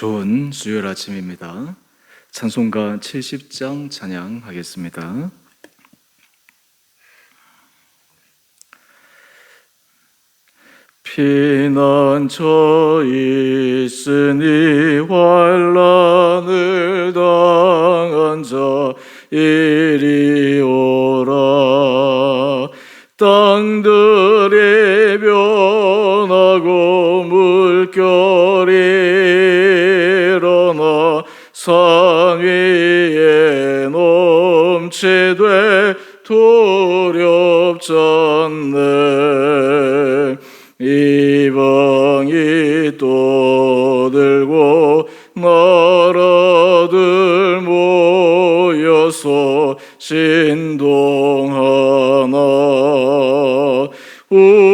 좋은 수요일 아침입니다. 찬송가 70장 찬양하겠습니다. 피난처 있으니 환란을 당한 자 이리 오라 땅들이 우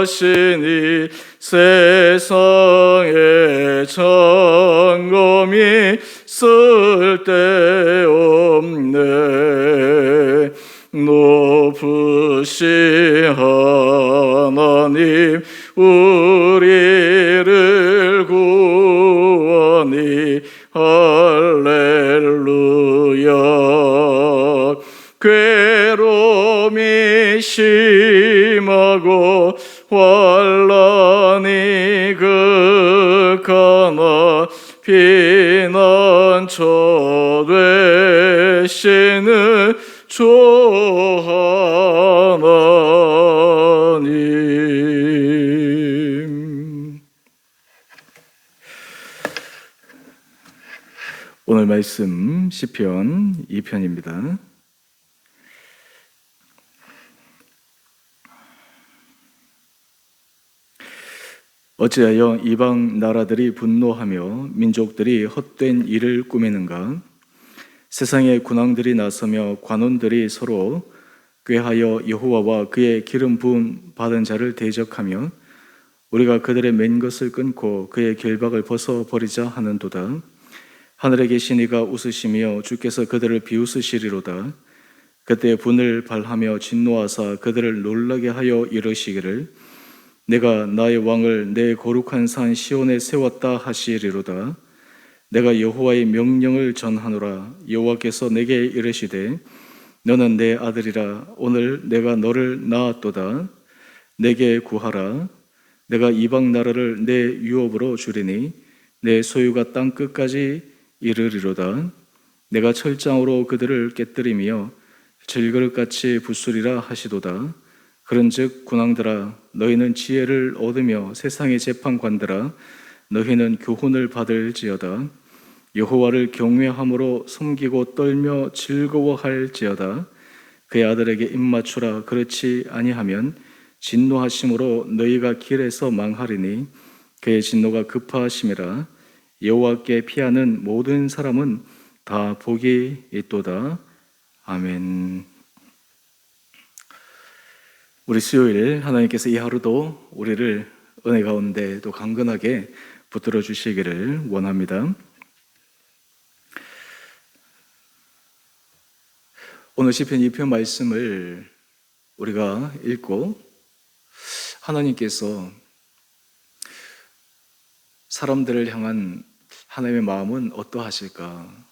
하시니 세상의 점검이 쓸데없네. 높으신 되시는 주 하나님 오늘 말씀 시편 2편입니다. 어찌하여 이방 나라들이 분노하며 민족들이 헛된 일을 꾸미는가? 세상의 군왕들이 나서며 관원들이 서로 꾀하여 여호와와 그의 기름 부음 받은 자를 대적하며 우리가 그들의 맨 것을 끊고 그의 결박을 벗어 버리자 하는도다. 하늘에 계신 이가 웃으시며 주께서 그들을 비웃으시리로다. 그때 분을 발하며 진노하사 그들을 놀라게 하여 이르시기를 내가 나의 왕을 내 거룩한 산 시온에 세웠다 하시리로다. 내가 여호와의 명령을 전하노라. 여호와께서 내게 이르시되 너는 내 아들이라 오늘 내가 너를 낳았도다. 내게 구하라. 내가 이방 나라를 내 유업으로 주리니 내 소유가 땅 끝까지 이르리로다. 내가 철장으로 그들을 깨뜨리며 질그릇같이 부수리라 하시도다. 그런즉 군왕들아 너희는 지혜를 얻으며 세상의 재판관들아 너희는 교훈을 받을지어다 여호와를 경외함으로 섬기고 떨며 즐거워할지어다 그의 아들에게 입맞추라 그렇지 아니하면 진노하심으로 너희가 길에서 망하리니 그의 진노가 급하심이라 여호와께 피하는 모든 사람은 다 복이 있도다 아멘. 우리 수요일 하나님께서 이 하루도 우리를 은혜 가운데 또 강건하게 붙들어 주시기를 원합니다. 오늘 시편 2편 말씀을 우리가 읽고 하나님께서 사람들을 향한 하나님의 마음은 어떠하실까?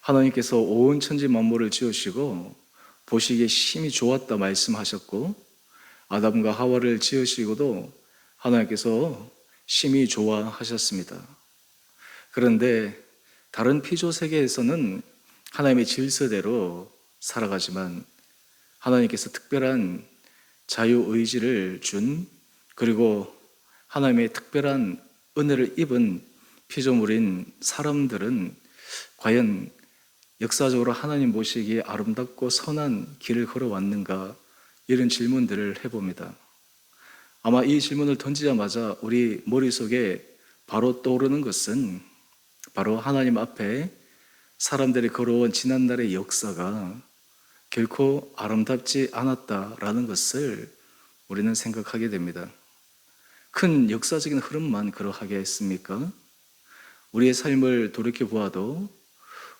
하나님께서 온 천지 만물을 지으시고 보시기에 심히 좋았다 말씀하셨고 아담과 하와를 지으시고도 하나님께서 심히 좋아하셨습니다. 그런데 다른 피조 세계에서는 하나님의 질서대로 살아가지만 하나님께서 특별한 자유 의지를 준 그리고 하나님의 특별한 은혜를 입은 피조물인 사람들은 과연 역사적으로 하나님 모시기에 아름답고 선한 길을 걸어왔는가 이런 질문들을 해봅니다. 아마 이 질문을 던지자마자 우리 머릿속에 바로 떠오르는 것은 바로 하나님 앞에 사람들이 걸어온 지난날의 역사가 결코 아름답지 않았다라는 것을 우리는 생각하게 됩니다. 큰 역사적인 흐름만 그러하게 했습니까? 우리의 삶을 돌이켜 보아도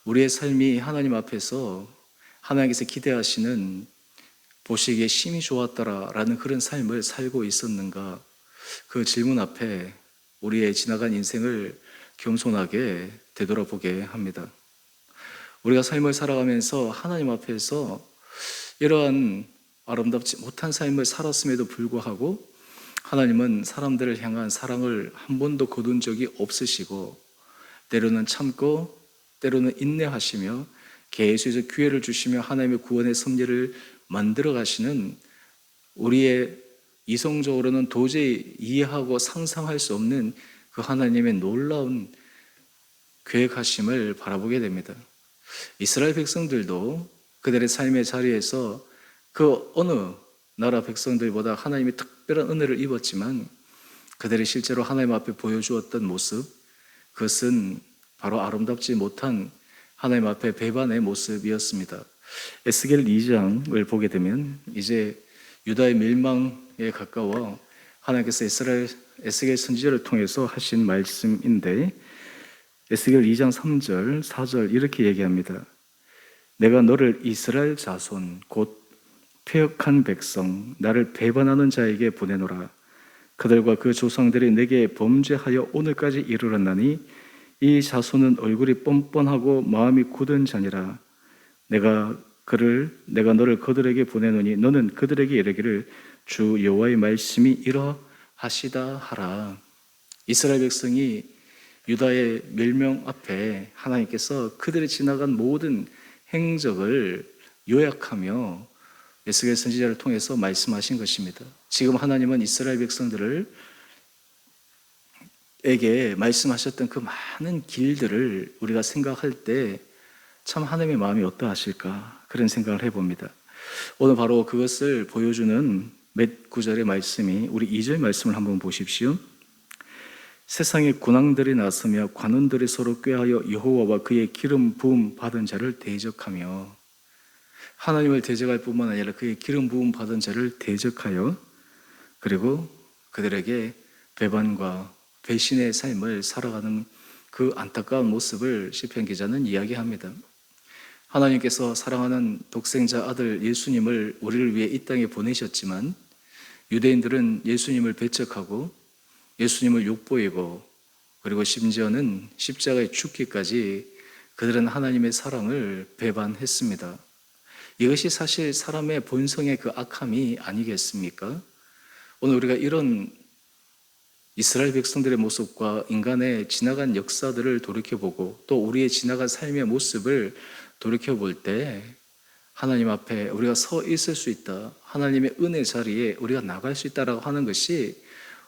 우리의 삶이 하나님 앞에서 하나님께서 기대하시는 보시기에 심히 좋았더라라는 그런 삶을 살고 있었는가? 그 질문 앞에 우리의 지나간 인생을 겸손하게 되돌아보게 합니다. 우리가 삶을 살아가면서 하나님 앞에서 이러한 아름답지 못한 삶을 살았음에도 불구하고 하나님은 사람들을 향한 사랑을 한 번도 거둔 적이 없으시고 때로는 참고 때로는 인내하시며 계속해서 기회를 주시며 하나님의 구원의 섭리를 만들어 가시는 우리의 이성적으로는 도저히 이해하고 상상할 수 없는 그 하나님의 놀라운 계획하심을 바라보게 됩니다. 이스라엘 백성들도 그들의 삶의 자리에서 그 어느 나라 백성들보다 하나님의 특별한 은혜를 입었지만 그들이 실제로 하나님 앞에 보여주었던 모습, 그것은 바로 아름답지 못한 하나님 앞에 배반의 모습이었습니다. 에스겔 2장을 보게 되면 이제 유다의 멸망에 가까워 하나님께서 이스라엘 에스겔 선지자를 통해서 하신 말씀인데 에스겔 2장 3절, 4절 이렇게 얘기합니다. 내가 너를 이스라엘 자손 곧 폐역한 백성 나를 배반하는 자에게 보내노라. 그들과 그 조상들이 내게 범죄하여 오늘까지 이르렀나니 이 자손은 얼굴이 뻔뻔하고 마음이 굳은 자니라. 내가 그를 내가 너를 그들에게 보내노니 너는 그들에게 이르기를 주 여호와의 말씀이 이러하시다 하라. 이스라엘 백성이 유다의 멸명 앞에 하나님께서 그들이 지나간 모든 행적을 요약하며 에스겔 선지자를 통해서 말씀하신 것입니다. 지금 하나님은 이스라엘 백성들을 에게 말씀하셨던 그 많은 길들을 우리가 생각할 때 참 하나님의 마음이 어떠하실까 그런 생각을 해봅니다. 오늘 바로 그것을 보여주는 몇 구절의 말씀이 우리 2절 말씀을 한번 보십시오. 세상에 군왕들이 나서며 관원들이 서로 꾀하여 여호와와 그의 기름 부음 받은 자를 대적하며 하나님을 대적할 뿐만 아니라 그의 기름 부음 받은 자를 대적하여 그리고 그들에게 배반과 배신의 삶을 살아가는 그 안타까운 모습을 시편 기자는 이야기합니다. 하나님께서 사랑하는 독생자 아들 예수님을 우리를 위해 이 땅에 보내셨지만 유대인들은 예수님을 배척하고 예수님을 욕보이고 그리고 심지어는 십자가에 죽기까지 그들은 하나님의 사랑을 배반했습니다. 이것이 사실 사람의 본성의 그 악함이 아니겠습니까? 오늘 우리가 이런 이스라엘 백성들의 모습과 인간의 지나간 역사들을 돌이켜보고 또 우리의 지나간 삶의 모습을 돌이켜볼 때 하나님 앞에 우리가 서 있을 수 있다. 하나님의 은혜 자리에 우리가 나갈 수 있다라고 하는 것이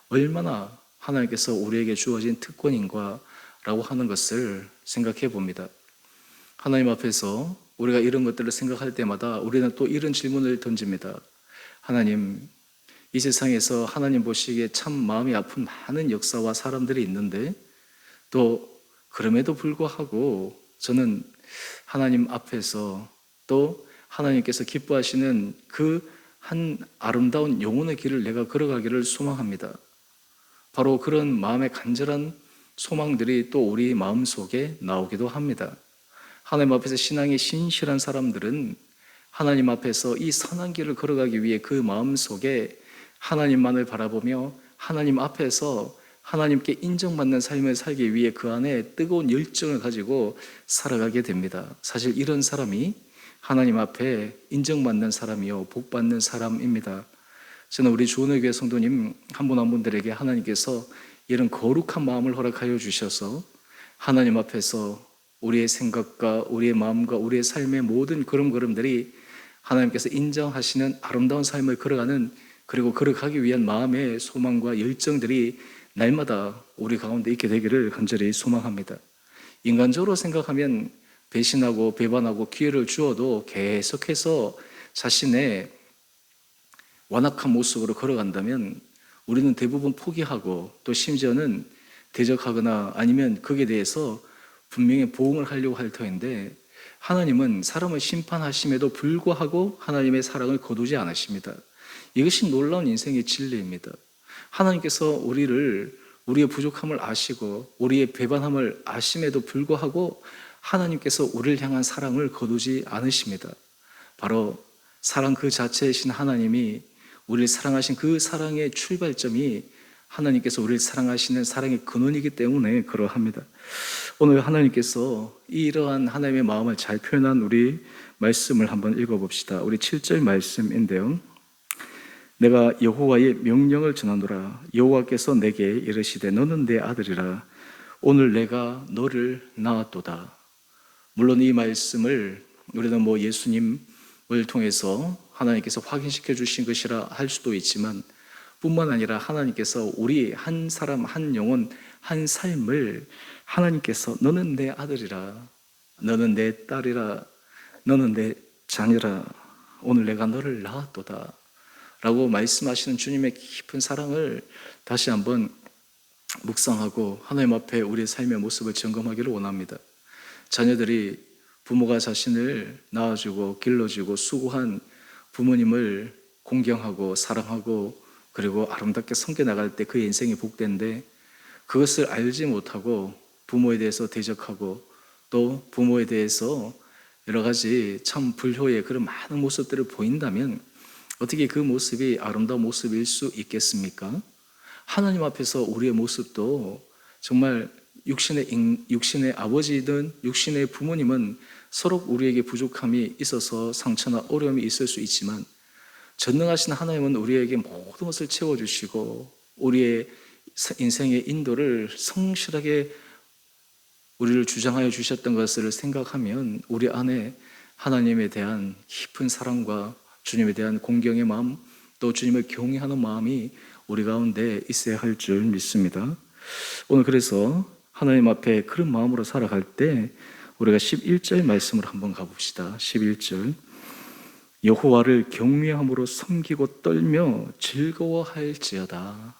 얼마나 하나님께서 우리에게 주어진 특권인가 라고 하는 것을 생각해 봅니다. 하나님 앞에서 우리가 이런 것들을 생각할 때마다 우리는 또 이런 질문을 던집니다. 하나님, 이 세상에서 하나님 보시기에 참 마음이 아픈 많은 역사와 사람들이 있는데 또 그럼에도 불구하고 저는 하나님 앞에서 또 하나님께서 기뻐하시는 그 한 아름다운 영혼의 길을 내가 걸어가기를 소망합니다. 바로 그런 마음의 간절한 소망들이 또 우리 마음 속에 나오기도 합니다. 하나님 앞에서 신앙이 신실한 사람들은 하나님 앞에서 이 선한 길을 걸어가기 위해 그 마음 속에 하나님만을 바라보며 하나님 앞에서 하나님께 인정받는 삶을 살기 위해 그 안에 뜨거운 열정을 가지고 살아가게 됩니다. 사실 이런 사람이 하나님 앞에 인정받는 사람이요, 복받는 사람입니다. 저는 우리 주원의 교회 성도님 한분한 분들에게 하나님께서 이런 거룩한 마음을 허락하여 주셔서 하나님 앞에서 우리의 생각과 우리의 마음과 우리의 삶의 모든 걸음걸음들이 하나님께서 인정하시는 아름다운 삶을 걸어가는 그리고 걸어가기 위한 마음의 소망과 열정들이 날마다 우리 가운데 있게 되기를 간절히 소망합니다. 인간적으로 생각하면 배신하고 배반하고 기회를 주어도 계속해서 자신의 완악한 모습으로 걸어간다면 우리는 대부분 포기하고 또 심지어는 대적하거나 아니면 거기에 대해서 분명히 보응을 하려고 할 터인데 하나님은 사람을 심판하심에도 불구하고 하나님의 사랑을 거두지 않으십니다. 이것이 놀라운 인생의 진리입니다. 하나님께서 우리를 우리의 부족함을 아시고 우리의 배반함을 아심에도 불구하고 하나님께서 우리를 향한 사랑을 거두지 않으십니다. 바로 사랑 그 자체이신 하나님이 우리를 사랑하신 그 사랑의 출발점이 하나님께서 우리를 사랑하시는 사랑의 근원이기 때문에 그러합니다. 오늘 하나님께서 이러한 하나님의 마음을 잘 표현한 우리 말씀을 한번 읽어봅시다. 우리 7절 말씀인데요. 내가 여호와의 명령을 전하노라 여호와께서 내게 이르시되 너는 내 아들이라 오늘 내가 너를 낳았도다. 물론 이 말씀을 우리는 뭐 예수님을 통해서 하나님께서 확인시켜 주신 것이라 할 수도 있지만 뿐만 아니라 하나님께서 우리 한 사람 한 영혼 한 삶을 하나님께서 너는 내 아들이라 너는 내 딸이라 너는 내 자녀라 오늘 내가 너를 낳았도다 라고 말씀하시는 주님의 깊은 사랑을 다시 한번 묵상하고 하나님 앞에 우리의 삶의 모습을 점검하기를 원합니다. 자녀들이 부모가 자신을 낳아주고 길러주고 수고한 부모님을 공경하고 사랑하고 그리고 아름답게 섬겨 나갈 때 그의 인생이 복된데 그것을 알지 못하고 부모에 대해서 대적하고 또 부모에 대해서 여러 가지 참 불효의 그런 많은 모습들을 보인다면 어떻게 그 모습이 아름다운 모습일 수 있겠습니까? 하나님 앞에서 우리의 모습도 정말 육신의 인- 육신의 아버지든 육신의 부모님은 서로 우리에게 부족함이 있어서 상처나 어려움이 있을 수 있지만 전능하신 하나님은 우리에게 모든 것을 채워주시고 우리의 인생의 인도를 성실하게 우리를 주장하여 주셨던 것을 생각하면 우리 안에 하나님에 대한 깊은 사랑과 주님에 대한 공경의 마음 또 주님을 경외하는 마음이 우리 가운데 있어야 할 줄 믿습니다. 오늘 그래서 하나님 앞에 그런 마음으로 살아갈 때 우리가 11절 말씀을 한번 가봅시다. 11절. 여호와를 경외함으로 섬기고 떨며 즐거워할지어다.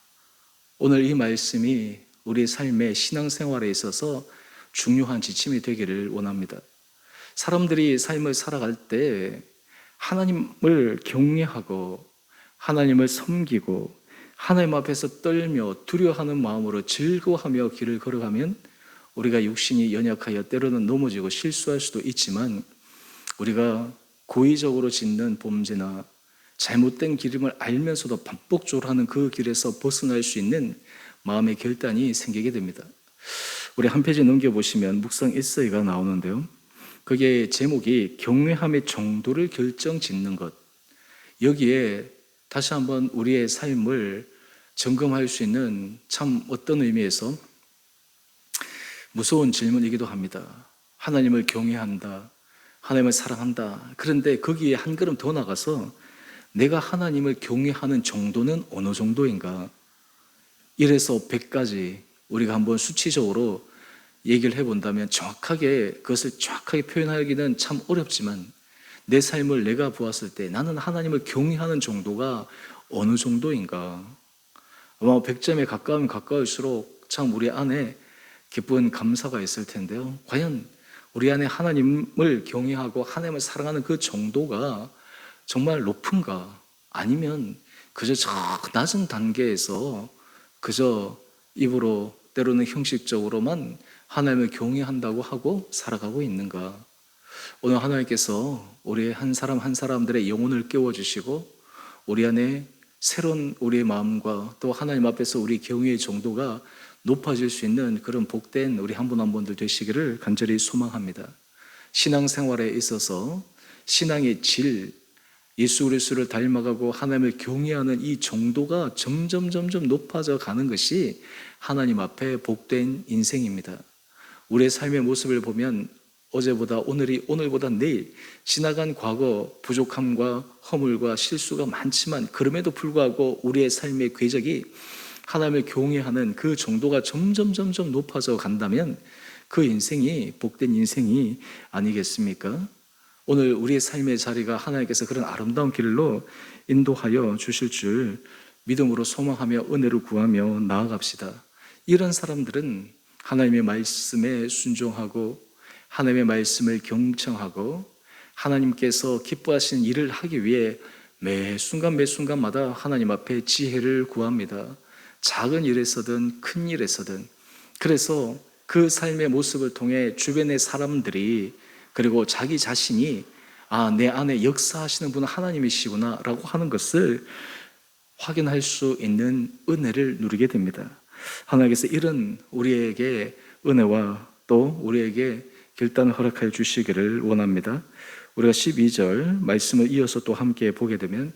오늘 이 말씀이 우리 삶의 신앙생활에 있어서 중요한 지침이 되기를 원합니다. 사람들이 삶을 살아갈 때 하나님을 경외하고 하나님을 섬기고 하나님 앞에서 떨며 두려워하는 마음으로 즐거워하며 길을 걸어가면 우리가 육신이 연약하여 때로는 넘어지고 실수할 수도 있지만 우리가 고의적으로 짓는 범죄나 잘못된 기름을 알면서도 반복적으로 하는 그 길에서 벗어날 수 있는 마음의 결단이 생기게 됩니다. 우리 한 페이지 넘겨보시면 묵상 일서이가 나오는데요. 그게 제목이 경외함의 정도를 결정 짓는 것. 여기에 다시 한번 우리의 삶을 점검할 수 있는 참 어떤 의미에서 무서운 질문이기도 합니다. 하나님을 경외한다. 하나님을 사랑한다. 그런데 거기에 한 걸음 더 나가서 내가 하나님을 경외하는 정도는 어느 정도인가? 1에서 100까지 우리가 한번 수치적으로 얘기를 해본다면 정확하게 그것을 정확하게 표현하기는 참 어렵지만 내 삶을 내가 보았을 때 나는 하나님을 경외하는 정도가 어느 정도인가? 아마 100점에 가까우면 가까울수록 참 우리 안에 기쁜 감사가 있을 텐데요. 과연 우리 안에 하나님을 경외하고 하나님을 사랑하는 그 정도가 정말 높은가? 아니면 그저 저 낮은 단계에서 그저 입으로 때로는 형식적으로만 하나님을 경외한다고 하고 살아가고 있는가? 오늘 하나님께서 우리 한 사람 한 사람들의 영혼을 깨워 주시고 우리 안에 새로운 우리의 마음과 또 하나님 앞에서 우리 경외의 정도가 높아질 수 있는 그런 복된 우리 한 분 한 분들 되시기를 간절히 소망합니다. 신앙생활에 있어서 신앙의 질, 예수 그리스도를 닮아가고 하나님을 경외하는 이 정도가 점점 점점 높아져 가는 것이 하나님 앞에 복된 인생입니다. 우리의 삶의 모습을 보면 어제보다 오늘이 오늘보다 내일 지나간 과거 부족함과 허물과 실수가 많지만 그럼에도 불구하고 우리의 삶의 궤적이 하나님을 경외하는 그 정도가 점점 점점 높아져 간다면 그 인생이 복된 인생이 아니겠습니까? 오늘 우리의 삶의 자리가 하나님께서 그런 아름다운 길로 인도하여 주실 줄 믿음으로 소망하며 은혜를 구하며 나아갑시다. 이런 사람들은 하나님의 말씀에 순종하고 하나님의 말씀을 경청하고 하나님께서 기뻐하시는 일을 하기 위해 매 순간 매 순간마다 하나님 앞에 지혜를 구합니다. 작은 일에서든 큰 일에서든 그래서 그 삶의 모습을 통해 주변의 사람들이 그리고 자기 자신이 아, 내 안에 역사하시는 분은 하나님이시구나 라고 하는 것을 확인할 수 있는 은혜를 누리게 됩니다. 하나님께서 이런 우리에게 은혜와 또 우리에게 결단을 허락하여 주시기를 원합니다. 우리가 12절 말씀을 이어서 또 함께 보게 되면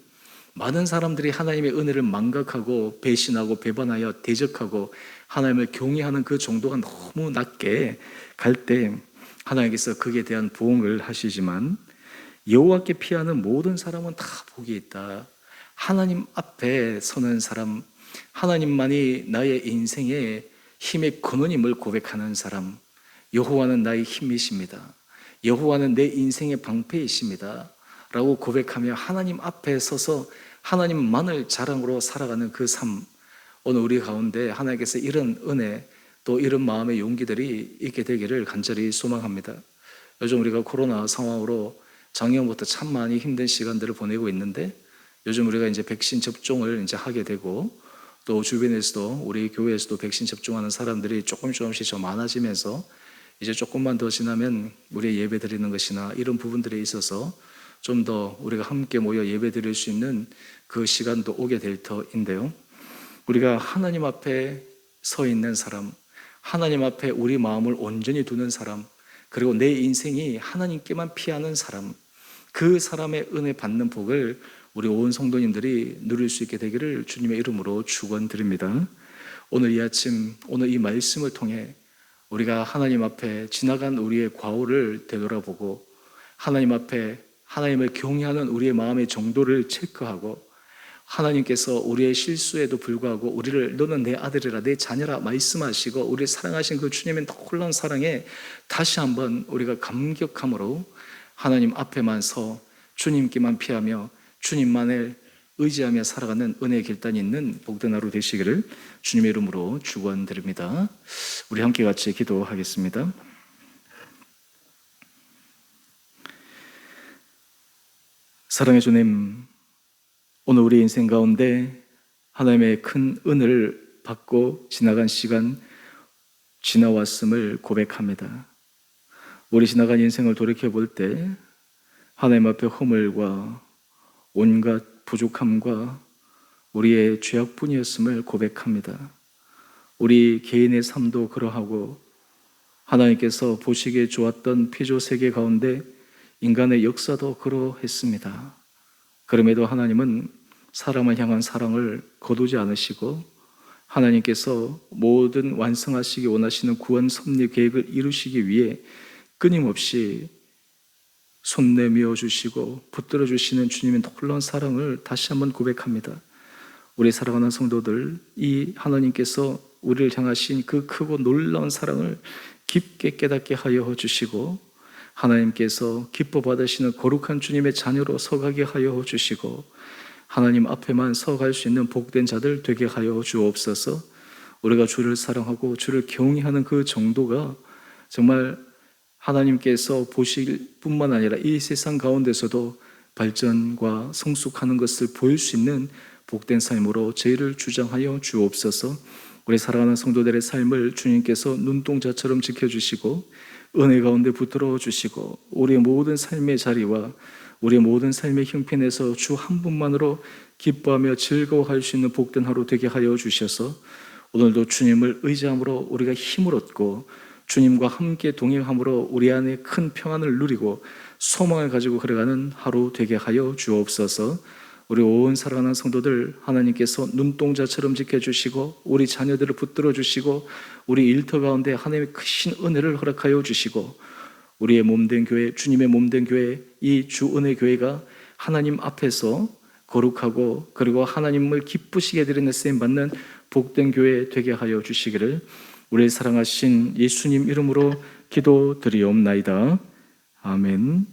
많은 사람들이 하나님의 은혜를 망각하고 배신하고 배반하여 대적하고 하나님을 경외하는 그 정도가 너무 낮게 갈 때 하나님께서 그에 대한 보응을 하시지만 여호와께 피하는 모든 사람은 다 복이 있다. 하나님 앞에 서는 사람, 하나님만이 나의 인생의 힘의 근원임을 고백하는 사람, 여호와는 나의 힘이십니다. 여호와는 내 인생의 방패이십니다. 라고 고백하며 하나님 앞에 서서 하나님만을 자랑으로 살아가는 그 삶, 오늘 우리 가운데 하나님께서 이런 은혜 또 이런 마음의 용기들이 있게 되기를 간절히 소망합니다. 요즘 우리가 코로나 상황으로 작년부터 참 많이 힘든 시간들을 보내고 있는데 요즘 우리가 이제 백신 접종을 이제 하게 되고 또 주변에서도 우리 교회에서도 백신 접종하는 사람들이 조금 조금씩 좀 많아지면서 이제 조금만 더 지나면 우리 예배 드리는 것이나 이런 부분들에 있어서 좀 더 우리가 함께 모여 예배 드릴 수 있는 그 시간도 오게 될 터인데요. 우리가 하나님 앞에 서 있는 사람, 하나님 앞에 우리 마음을 온전히 두는 사람, 그리고 내 인생이 하나님께만 피하는 사람, 그 사람의 은혜 받는 복을 우리 온 성도님들이 누릴 수 있게 되기를 주님의 이름으로 축원드립니다. 오늘 이 아침 오늘 이 말씀을 통해 우리가 하나님 앞에 지나간 우리의 과오를 되돌아보고 하나님 앞에 하나님을 경외하는 우리의 마음의 정도를 체크하고 하나님께서 우리의 실수에도 불구하고 우리를 너는 내 아들이라 내 자녀라 말씀하시고 우리를 사랑하신 그 주님의 놀라운 사랑에 다시 한번 우리가 감격함으로 하나님 앞에만 서 주님께만 피하며 주님만을 의지하며 살아가는 은혜의 길단이 있는 복된 하루 되시기를 주님의 이름으로 축원드립니다. 우리 함께 같이 기도하겠습니다. 사랑의 주님, 오늘 우리 인생 가운데 하나님의 큰 은혜를 받고 지나간 시간 지나왔음을 고백합니다. 우리 지나간 인생을 돌이켜 볼 때 하나님 앞에 허물과 온갖 부족함과 우리의 죄악뿐이었음을 고백합니다. 우리 개인의 삶도 그러하고 하나님께서 보시기에 좋았던 피조 세계 가운데 인간의 역사도 그러했습니다. 그럼에도 하나님은 사람을 향한 사랑을 거두지 않으시고 하나님께서 모든 완성하시기 원하시는 구원 섭리 계획을 이루시기 위해 끊임없이 손 내밀어 주시고 붙들어 주시는 주님의 놀라운 사랑을 다시 한번 고백합니다. 우리 사랑하는 성도들, 이 하나님께서 우리를 향하신 그 크고 놀라운 사랑을 깊게 깨닫게 하여 주시고 하나님께서 기뻐 받으시는 거룩한 주님의 자녀로 서가게 하여 주시고 하나님 앞에만 서갈 수 있는 복된 자들 되게 하여 주옵소서. 우리가 주를 사랑하고 주를 경외하는 그 정도가 정말 하나님께서 보실 뿐만 아니라 이 세상 가운데서도 발전과 성숙하는 것을 보일 수 있는 복된 삶으로 저희를 주장하여 주옵소서. 우리 사랑하는 성도들의 삶을 주님께서 눈동자처럼 지켜주시고 은혜 가운데 붙들어 주시고 우리의 모든 삶의 자리와 우리의 모든 삶의 형편에서 주 한 분만으로 기뻐하며 즐거워할 수 있는 복된 하루 되게 하여 주셔서 오늘도 주님을 의지함으로 우리가 힘을 얻고 주님과 함께 동행함으로 우리 안에 큰 평안을 누리고 소망을 가지고 걸어가는 하루 되게 하여 주옵소서. 우리 온 사랑하는 성도들 하나님께서 눈동자처럼 지켜주시고 우리 자녀들을 붙들어 주시고 우리 일터 가운데 하나님의 크신 은혜를 허락하여 주시고 우리의 몸된 교회 주님의 몸된 교회 이 주 은혜 교회가 하나님 앞에서 거룩하고 그리고 하나님을 기쁘시게 드리는 쓰임 받는 복된 교회 되게 하여 주시기를 우리 사랑하신 예수님 이름으로 기도드리옵나이다. 아멘.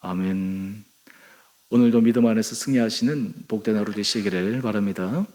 아멘. 오늘도 믿음 안에서 승리하시는 복된 하루 되시기를 바랍니다.